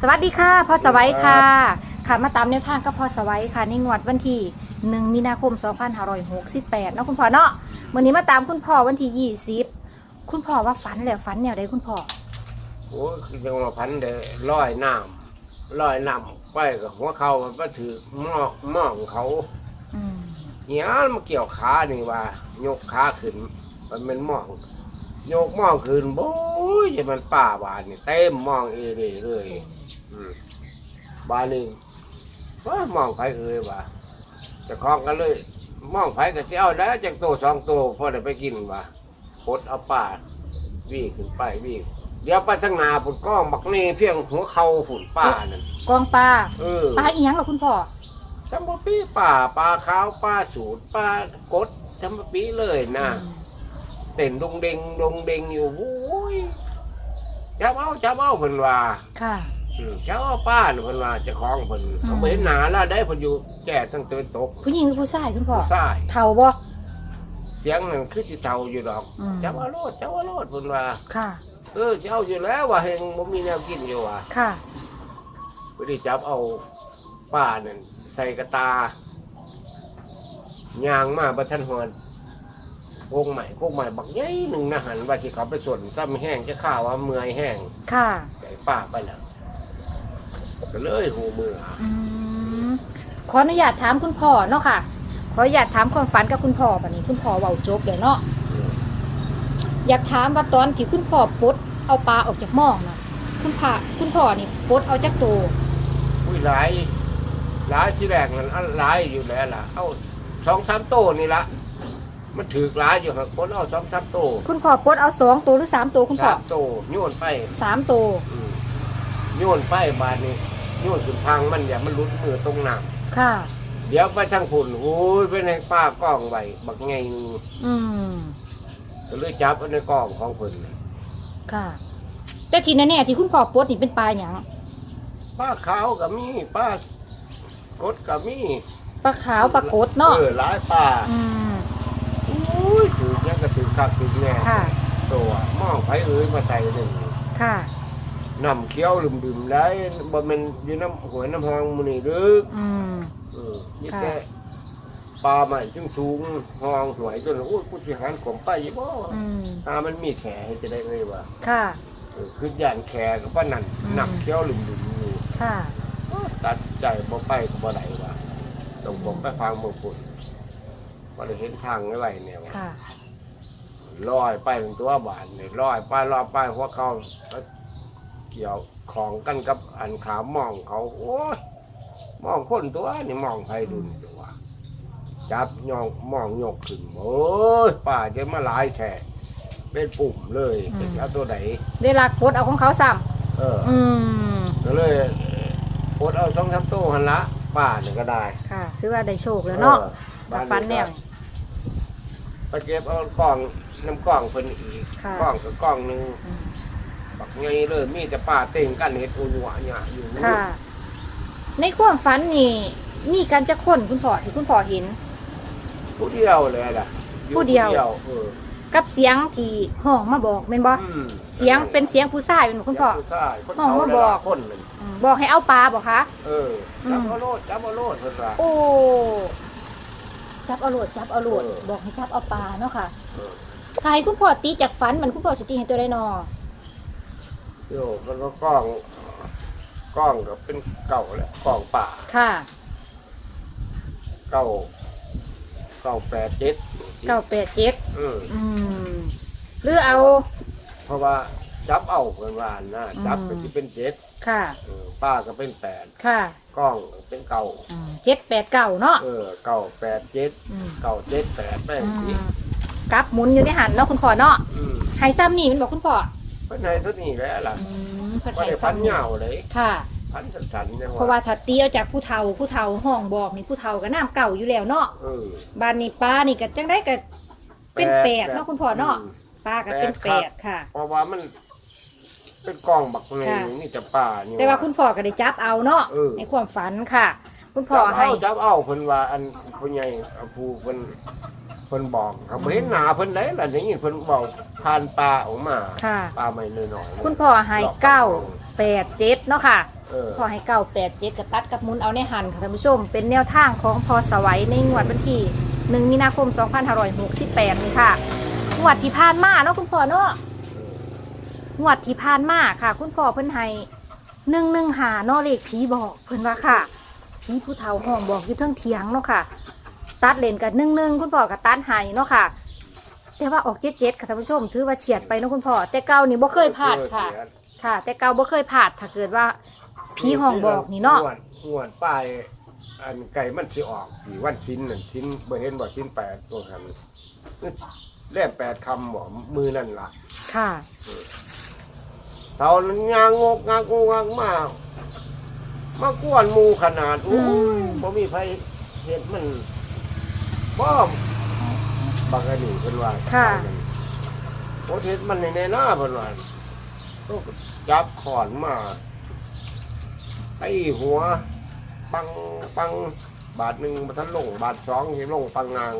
สวัสดีค่ะพ่อสวัยค่ะ ค่ะมาตามแนวทางกับพ่อสวัยค่ะในงวดวันที่ 1 มีนาคม 2568เนาะคุณพ่อเนาะวันนี้มาตามคุณพ่อวันที่ 20 คุณพ่อว่าฝันแล้วฝันแนวใดคุณพ่อโอ้ยคือจังหวะพันเดลอยน้ำลอยน้ำไปกับหัวเขามันก็ถือหม้อหม้องเขาอืมเหี้ยมันเกี่ยวขานี่ว่า ยกขาขึ้น มันเป็นหม้อง ยกหม้องขึ้นโอ้ยจะมันป่าบานนี่เต็มหม้องเอเร่เลยอืม บานนี่ว่าหม้องไผเอ่ยว่าเจะคล้าของกันเลยหม้องไผก็สิเอาแล้วจากโตสองโตพอได้ไปกินว่าพดเอาป่าวิ่งขึ้นไปวิ่งเดี๋ยวไปทางหนาผุนก้องบักนี่เพียงหัวเข่าผุนป่านั่นกองปลาเออปลาอีหยังเหรอคุณพ่อจำปาปีป่าปลาขาวปลาสูตรปลากดจำปาปีเลยนะอืมเต้นดงเดงดงเดงอยู่โอ้ยจับเอาจับเอาเพิ่นว่าค่ะ อืมจับเอาป้าน่ะเพิ่นว่าเจะคล้าของเพิ่นอืมเขาบ่เห็นหนาแล้วได้เพิ่นอยู่แก่ตั้งเตือนตกผู้หญิงหรือผู้ชายคุณพ่อใต้เท่าบ่เสียงนั่นคือสิเท่าอยู่ดอกอืมจับเอาโลดจับเอาโลดเพิ่นว่า ค่ะ เออจะเอาอยู่แล้วว่าเฮงบ่มีแนวกินอยู่ว่ะค่ะ บ่ได้จับเอาป้านั่นใส่กระตายางมาบัทันหอนโกงใหม่โกงใหม่บักใหญ่หนึ่งนะหันว่าที่เขาไปส่วนซ้ำแห้งจะข้าวว่าเมื่อยแห้งค่ะใส่ป้าไปแล้ว ก็เลยหูมืออืมขออนุญาตถามคุณพ่อเนาะค่ะ ขออนุญาตถามความฝันกับคุณพ่อบัดนี้ คุณพ่อเว้าจบเดี๋ยวเนาะ อยากถามว่าตอนที่คุณพ่อปลดเอาปลาออกจากหม้องนะคุณพ่อคุณพ่อนี่ปลดเอาจากโตวอุ้ยหลายหลายที่แรกนั้นอันหลายอยู่แล้วล่ะ เอาสองสามโตนี่ละมันถือกหลายอยู่ครับคนเอาสองสามโตคุณพ่อปลดเอาสองตัวหรือสามตัวคุณพ่อสามโตโยนไปสามตัวอืมโยนไปบานนี้ โยนขึ้นทางมันอย่ามันหลุดมือตรงน้ค่ะำเดี๋ยวไปทางฝุ่นโอ้ยไปในป้ากล้องไว้บักไงหนึ่งอืม ก็เลยจับไว้ในกล้องของเพิ่นค่ะ แต่ทีแน่ๆที่คุณพ่อปลดนี่เป็นปลาอย่างป้าขาวกับมีป้ากดกับมีปลาขาวปลากดเนาะเออหลายป้าอืมอุ้ยถือแค่กระถือคักถือแน่ค่ะ ตัวมองไผเอ้ยมาใส่หนึ่งค่ะ น้ำเคี้ยวลืมๆได้บ่แม่นอยู่น้ำหวยน้ำหองมื้อนี้เด้ออืม เออนี่ค่ะแค่ปลาใหม่จึงสูงหองหวยจนโอ้ยผู้สิหารขมไปอีบ่อืม ตามันมีแขให้จะได้เอ้ยว่าค่ะ เออคือย่านแขกับว่านั่นอืม น้ำเคี้ยวลืมๆอยู่ ค่ะ ตัดใจบ่ไปก็บ่ได้ว่าต้องผมไปฟังบ่พุ่นบ่ได้เห็นทางไว้ไว้แนวค่ะ ลอยไปเป็นตัวบานนี่ลอยไปลอยไปหัวเขาก็ เกี่ยวของกันกับอันขามองเขาโอ้ยมองคนตัวนี่มองไผดุนตัวจับยองมองยกขึ้นโอ้ยป้าจะมาหลายแท้เป็นปุ่มเลยอืมจะเอาตัวไหนได้ลักปลดเอาของเขาซ้เออำอืมก็เลยปดเอาสองสามตู้หันละป้าเนี่ยก็ได้ค่ะ ถือว่าได้โชคแล้วเนาะออจากฟันแนว ไปเก็บเอากล่องน้ำกล่องเพิ่นอีกค่ะ กล่องกับกล่องหนึ่งอืม บักไงเลยมีแต่ป้าเต่งกันเห็ดอุญวะเนี่ยอยู่ค่ะ ในความฝันนี่ มีการจะค้นคุณพ่อที่คุณพ่อเห็น ผู้เดียวเลยล่ะอผู้เดียว เออกับเสียงที่ห้องมาบอกเป็นบ่อืมเสียงเป็นเสียงผู้ชายเป็นบ่คุณพ่อ เสียงผู้ชายคนห้องเขามาเลยบอกล่ะคนหนึ่งอืมบอกให้เอาปลาบอกคะ เอออืม จับเอาโลดจับเอาโลดเพิ่นว่า โอ้ จับเอาโหลดจับเอาโหลดเออ บอกให้จับเอาปลาเนาะค่ะเออ ถ้าให้คุณพ่อตีจากฝันมันคุณพ่อสิตีให้ตัวได้นอ โยกแล้วก็กล้องกล้องก็เป็นเก่าแหละกล้องป่าค่ะเก่าเก่าแปดเจ็ดเก้าแปดเจ็ดอืมอืมหรือเอา เพราะว่าจับเอาเพิ่นว่านะจับก็อืมสิเป็นเจ็ดค่ะ เออป้าก็เป็นแปดค่ะกล้องก็เป็นเก่าอืมเจ็ดแปดเก้าเนาะเออเก่าแปดเจ็ดอืมเก่าเจ็ดแปดแม่งอืสิมกลับหมุนอยู่ในหันเนาะคุณพ่อเนาะอืม ไฮซ้ำนี่มันบอกคุณพ่อ เพิ่นให้เท่านี้แหล้วล่ะอืมเพิ่นบ่ไฮได้พันซ้ำเหยาวเลยค่ะ พันสันๆเนี่ยเพราะว่าถ้าตีเอาจากผู้เฒ่าผู้เฒ่าห้องบอกนี่ผู้เฒ่าก็น้ำเก่าอยู่แล้วเนาะเออบ้านนี้ป้านี่ก็จังได้ก็เป็นแปดเนาะคุณพ่อเนาะม ป้าก็เป็นแปแปดดครับค่ะ เพราะว่ามันเป็นกล้องบักไงค่ะ นี่จะป่านี่ แต่ว่าคุณพ่อก็ได้จับเอาเนาะเออ ในความฝันค่ะ คุณพ่อจับให้ เอาจับเอาเพิ่นว่าอันผู้ใหญ่ผู้เพิ่น เพิ่นบอกเขาบ่เห็นหน้าเพิ่นได้ล่ะอย่างนี้เพิ่นบอกผ่านป่าออกมาค่ะ ป่าไม่น้อยๆคุณพ่อให้เก้าแปดเจ็ดเนาะค่ะ เออพอให้เก้าแปดเจ็ดกับตัดกับหมุนเอาในหันค่ะท่านผู้ชม เป็นแนวทางของพอสวัยในงวดวันที่หนึ่งมีนาคม 2568 นี่ค่ะงวดที่ผ่านมาเนาะคุณพ่อเนาะงวดที่ผ่านมาค่ะ คุณพ่อเพิ่นให้หนึ่งหนึ่งหาเนาะเลขผีบอกเพิ่นว่าค่ะผีผู้เฒ่าห้องบอกอยู่เทิงเถียงเนาะค่ะ ตัดเลนกับหนึ่งหนึ่งคุณพ่อกับตัดให้เนาะค่ะ แต่ว่าออกเจ็ดเจ็ดค่ะท่านผู้ชม ถือว่าเฉียดไปเนาะคุณพ่อ แต่เก่านี่บ่เคยพลาดค่ะ ค่ะ แต่เก่าบ่เคยพลาดถ้าเกิดว่าผีห้องบอกนี่เนาะงวดงวดป้ายอันไก่มันสิออกสีวันชิ้นนั่นชิ้นบ่เห็นบ่ชิ้นแปดตัวหันแล่แปดคำบ่มือนั่นล่ะ ค่ะเท่านั้นงางกงางกงางมากมากวนหมูขนาดโอ้ยบ่มีไผเห็นมัน บ่บักอันนี้เพิ่นว่าค่ะ โอ้เห็นมันในแน่หน้าเพิ่นว่าต้องจับขอนมาตีหัว ปังปังบาทหนึ่งมาทันลงบาทสองยังลงปังนาง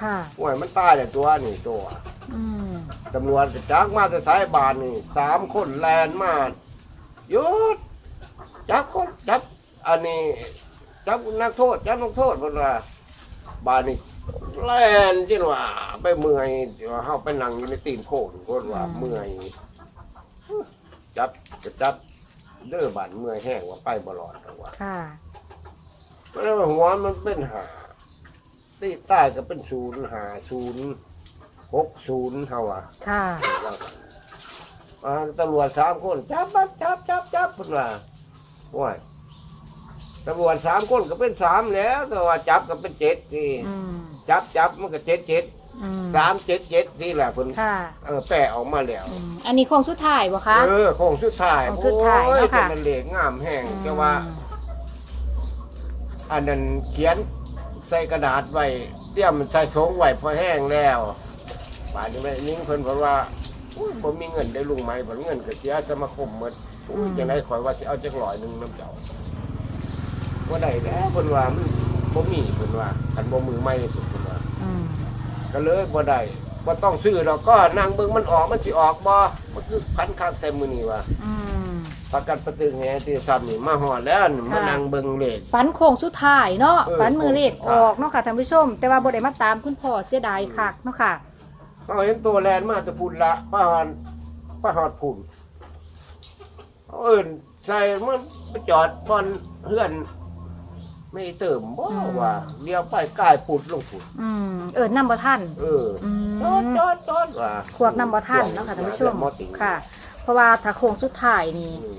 ค่ะ โอ้ยมันตายแต่ตัวนี่ตัว อืม ตำรวจก็จักมาแต่สายบานนี่สามคนแลนมาหยุดจับคนจับอันนี้จับนักโทษจับนักโทษเพิ่นว่าบานนี่ แลนจินว่าไปเมื่อยว่าเฮาไปนั่งอยู่ในตีนโคกเพิ่นว่าเมื่อยจับก็จับเด้อบานเมื่อยแห้งว่าไปบ่รอดหรอกว่าค่ะ มันว่าหัวมันเป็นหาตีใต้ก็เป็นศูนย์หาศูนย์หกศูนย์เท่าว่าค่ะ อ่าตำรวจสามคน จับบัดจับจับจับพุ่นว่าโอ้ย ตำรวจสามคนก็เป็นสามแล้ว แต่ว่าจับก็เป็นเจ็ดที่อืมจับจับมันก็เจ็ดเจ็ดอืมสามเจ็ดเจ็ดที่แหละพุ่นค่ะเออแปะออกมาแล้ว อืมอันนี้โครงสุดท้ายบ่คะ เออโค้งสุดท้ายโค้งสุดท้ายโอ้ยเนาะค่ะแต่มันเหล็กงามแห้งอืมจะว่าอันนั้นเขียนใส่กระดาษไว้เตรียมใส่สงไว้พอแห้งแล้วป่านนี้แม่นิ้งเพิ่นบอกว่าอุ้ยบ่มีเงินได้ลุงไหมบ่เงินก็เสียสมาคมหมดอุ้ยจังได๋ข่อยว่าสิเอาจักร้อยหนึงน้ำเจ้า บ่ได้แล้วเพิ่นว่ามันบ่มีเพิ่นว่าคันบ่มือใหม่สุดเพิ่นว่าอืมก็เลยบ่ได้บ่ต้องซื้อดอกก็นั่งเบิ่งมันออกมันสิออกบ่มันคือพันคักแต่มื้อนี้ว่าอืม ประกันประตึงแฮที่ซ้ำนี่มาฮอดแล้วนี่มาค่ะ นั่งเบิ่งเลข ฝันโค้งสุดท้ายเนาะเออฝันมือเลขโค้องสุดท้าย อกเนาะค่ะท่านผู้ชม แต่ว่าบ่ได้มาตามคุณพ่อเสียดายคักเนาะค่ะ เขาเห็นตัวแลนมาจะพูนละป้าหอนป้าหอดพูนเขาเอิ่นใส่มันไปจอดบอนเพื่อน ไม่เติมบ่อืม ว่าเลี้ยวไปกายปุดลงฝุ่นอืมเอิ้นนำบ่ทัน เอออืจอดมจอดจอดว่าควบนำบ่ทันเนาะค่ะท่านผู้ชมมอติค่ะ เพราะว่าถ้าโค้งสุดท้ายนี่อืม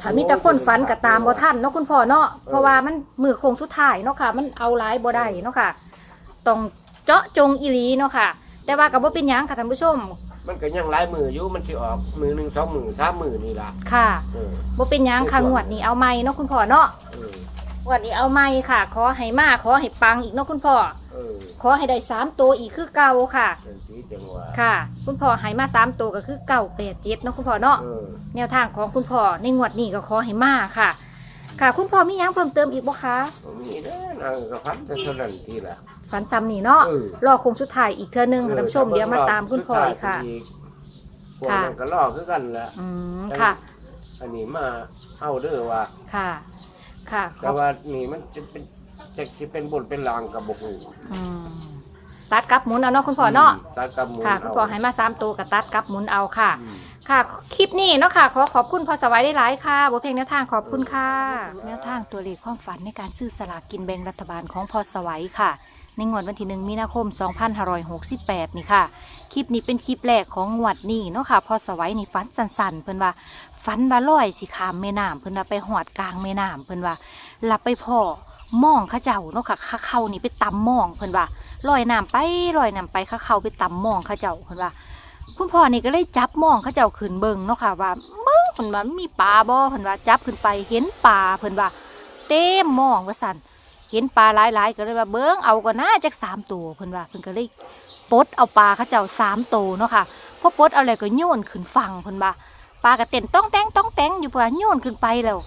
ถ้ามีแต่คนฝันก็ตามบ่ทันเนาะคุณพ่อเนาะ เพราะว่ามันมือโค้งสุดท้ายเนาะค่ะ มันเอาหลายบ่ได้เนาะค่ะ ต้องเจาะจงอีหลีเนาะค่ะ แต่ว่าก็บ่เป็นหยังค่ะท่านผู้ชม มันก็ยังหลายมืออยู่มันสิออกมือหนึ่งสองมือสามมือนี่ล่ะค่ะเออบ่เป็นหยังค่ะงวดนี้เอาใหม่เนาะคุณพ่อเนาะ เออง วดนี้เอาใหม่ค่ะ ขอให้มาขอให้ปังอีกเนาะคุณพ่อ เออขอให้ได้สามตัวอีกคือเก่าค่ะ เป็นสีจังหวะค่ะ คุณพ่อให้มาสามตัวก็คือเก่าแปดเจ็ดเนาะคุณพ่อเนาะ เออแนวทางของคุณพ่อในงวดนี้ก็ขอให้มาค่ะ ค่ะ คุณพ่อมีหยังเพิ่มเติมอีกบ่คะบ่มีเด้อนางก็พันแต่เท่านั้นทีละฝันซ้ำนี่เนาะ เออรอคงสุดท้ายอีกเทื่อนึงค่ะท่านผู้ชมเดี๋ยวมาตามคุณพ่ออีกค่ะ พวกนั้นก็ลอกคือกันแหละอืม ค่ะ อันนี้มาเอาเด้อว่าค่ะ ค่ะขแต่อบว่านี่มันจะเป็นจะสิเป็นบนเป็นลางกับบกหูอืมตัดกลับหมุนเอาเนาะคุณพ่อเนาะตากับหมูค่ะ คุณพ่อให้มาสามตัวกับตัดกลับหมุนเอาค่ะ อืม ค่ะคลิปนี้เนาะค่ะขอขอบคุณพอสวัยได้หลายค่ะบทเพลงแนวทางขอบคุณค่ะแนวทางตัวเลขความฝันในการซื้อสลากกินแบ่งรัฐบาลของพอสวัยค่ะ ในงวดวันที่หนึ่งมีนาคม 2568 นี่ค่ะ คลิปนี้เป็นคลิปแรกของงวดนี้เนาะค่ะพอสวัยนี่ฝันสันๆ เพิ่นว่าฝันว่าลอยสิขามแม่น้ำเพิ่นว่าไปหอดกลางแม่น้ำเพิ่นว่าหลับไปพ่อมองข้าเจ้าเนาะค่ะข้าเข้านี่ไปตำมองเพิ่นว่าลอยน้ำไปลอยน้ำไปข้าเข้าไปตำมองข้าเจ้าเพิ่นว่า คุณพ่อนี่ก็เลยจับมองเข้าเจ้าขึ้นเบิงเนาะค่ะว่าเบิ่งเพิ่นว่ามีปลาบ่เพิ่นว่าจับขึ้นไปเห็นปลาเพิ่นว่า เต็มมองว่าสั่นเห็นปลาหลายๆก็เลยว่าเบิงเอาก็น่าจักสามตัวเพิ่นว่าเพิ่นก็เลยปดเอาปลาเข้าเจ้าสามตัวเนาะค่ะพอปดเอาแล้วก็โยนขึ้นฝั่งเพิ่นว่าปลาก็เต้นต้องแตงต้องแตงอยู่เพิ่นโยนขึ้นไปแล้ว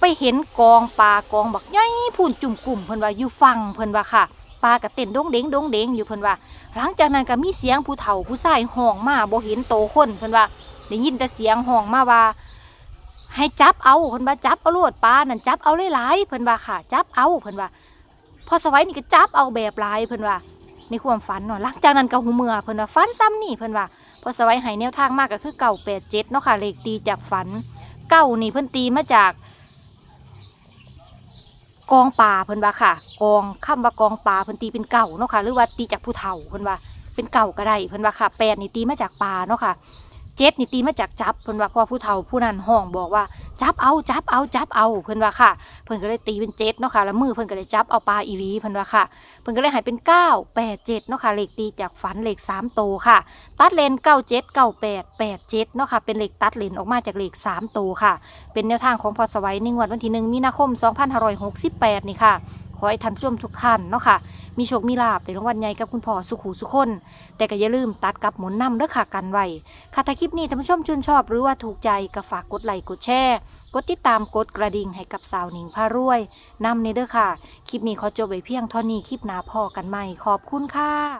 ไปเห็นกองปลากองบักใหญ่พูนจุ่มกลุ่มเพิ่นว่าอยู่ฝั่งเพิ่นว่าค่ะ ปลาก็เต้นดงเด้งดงเด้งอยู่เพิ่นว่า หลังจากนั้นก็มีเสียงผู้เฒ่าผู้ชายห้องมาบ่เห็นโตคนเพิ่นว่าได้ยินแต่เสียงห้องมาว่า ให้จับเอาเพิ่นว่าจับเอาโลดปลานั่นจับเอาหลายๆเพิ่นว่าค่ะ จับเอาเพิ่นว่าพอสวัยนี่ก็จับเอาแบบหลายเพิ่นว่าในความฝันเนาะหลังจากนั้นก็หูเมื่อเพิ่นว่าฝันซ้ำนี่เพิ่นว่าพอสวัยให้แนวทางมากก็คือเก่าแปดเจ็ดเนาะค่ะเลขตีจากฝันเก้านี่เพิ่นตีมาจาก กองปลาเพิ่นว่าค่ะ กองคำว่ากองปลาเพิ่นตีเป็นเก่าเนาะค่ะ หรือว่าตีจากผู้เฒ่าเพิ่นว่าเป็นเก่าก็ได้เพิ่นว่าค่ะแปดนี่ตีมาจากปลาเนาะค่ะ เจ็ดนี่ตีมาจากจับเพิ่นว่าเพราะว่าผู้เฒ่าผู้นั้นห้องบอกว่าจับเอาจับเอาจับเอาเพิ่นว่าค่ะ เพิ่นก็เลยตีเป็นเจ็ดเนาะค่ะแล้วมือเพิ่นก็เลยจับเอาปลาอีหลีเพิ่นว่าค่ะ เพิ่นก็เลยหายเป็นเก้าแปดเจ็ดเนาะค่ะเหลขตีจากฝันเหลขสามโตวค่ะ ตัดเลนเก้าเจ็ดเก้าแปดแปดเจ็ดเนาะค่ะเป็นเหลขตัดเลนออกมาจากเหลขสามโตวค่ะ เป็นแนวทางของพอสวัยในงวดวันที่หนึ่งมีนาคม2568นี่ค่ะ อให้ท่านผู้ชมทุกท่านเนาะค่ะ มีโชคมีลาบในรางวัลใหญ่กับคุณพ่อสุขูสุคน แต่ก็อย่าลืมตัดกับหมุนนำเด้อค่ะกันไว้ค่ะถ้าคลิปนี้ท่านผู้ชมชื่นชอบ หรือว่าถูกใจก็ฝากกดไลค์กดแชร์กดติดตามกดกระดิ่งให้กับสาวหนิงพารวยนำในเด้อค่ะ คลิปนี้ขอจบไว้เพียงเท่านี้คลิปหน้าพอกันใหม่ขอบคุณค่ะ